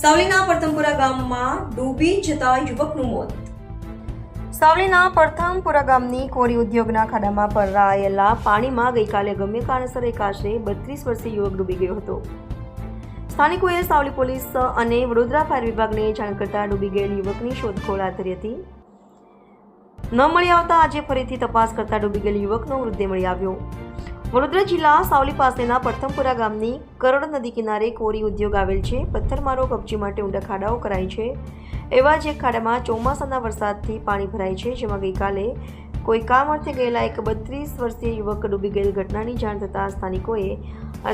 સાવલીના પ્રથમપુરા ગામમાં ડૂબી જતા યુવકનું મોત. સાવલીના પ્રથમપુરા ગામની કોરી ઉદ્યોગના ખાડામાં પરાયેલા પાણીમાં ગઈકાલે ગમે કારણસર એક બત્રીસ વર્ષીય યુવક ડૂબી ગયો હતો. સ્થાનિકોએ સાવલી પોલીસ અને વડોદરા ફાયર વિભાગને જાણ કરતા ડૂબી ગયેલ યુવકની શોધખોળ હાથ ધરી હતી. ન મળી આવતા આજે ફરીથી તપાસ કરતા ડૂબી ગયેલ યુવકનો મૃતદેહ મળી આવ્યો. વડોદરા જિલ્લા સાવલી પાસેના પ્રથમપુરા ગામની કરોડ નદી કિનારે કોરી ઉદ્યોગ આવેલ છે. પથ્થરમારો કબજી માટે ઊંડા ખાડાઓ કરાય છે. એવા જ એક ખાડામાં ચોમાસાના વરસાદથી પાણી ભરાય છે, જેમાં ગઈકાલે કોઈ કામ અર્થે ગયેલા એક બત્રીસ વર્ષીય યુવક ડૂબી ગયેલ ઘટનાની જાણ થતાં સ્થાનિકોએ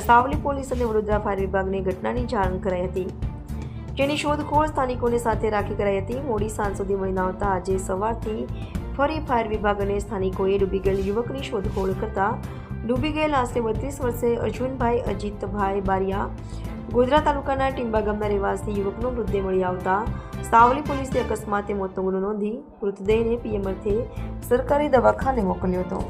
સાવલી પોલીસ અને વડોદરા ફાયર વિભાગને ઘટનાની જાણ કરાઈ હતી. જેની શોધખોળ સ્થાનિકોને સાથે રાખી કરાઈ હતી. મોડી સાંજ સુધી મળી આવતા આજે સવારથી ફરી ફાયર વિભાગ અને સ્થાનિકોએ ડૂબી ગયેલ યુવકની શોધખોળ કરતા ડૂબી ગયેલા આશરે બત્રીસ વર્ષે અર્જુનભાઈ અજીતભાઈ બારિયા ગોધરા તાલુકાના ટીંબા ગામના રહેવાસી યુવકનો મૃતદેહ મળી આવતા સાવલી પોલીસે અકસ્માતે મોતનો ગુનો નોંધી મૃતદેહને પીએમ અર્થે સરકારી દવાખાને મોકલ્યો હતો.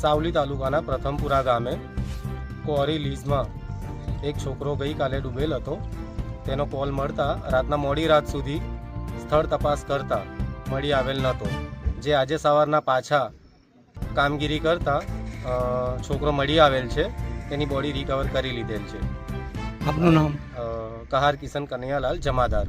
સાવલી તાલુકાના પ્રથમપુરા ગામે કોરી લીઝમાં એક છોકરો ગઈકાલે ડૂબેલ હતો. તેનો કોલ મળતા રાતના મોડી રાત સુધી સ્થળ તપાસ કરતા મળી આવેલ નહોતો. જે આજે સવારના પાછા કામગીરી કરતા છોકરો મળી આવેલ છે. તેની બોડી રિકવર કરી લીધેલ છે. આપનું નામ? કહાર કિશન કનૈયાલાલ જમાદાર.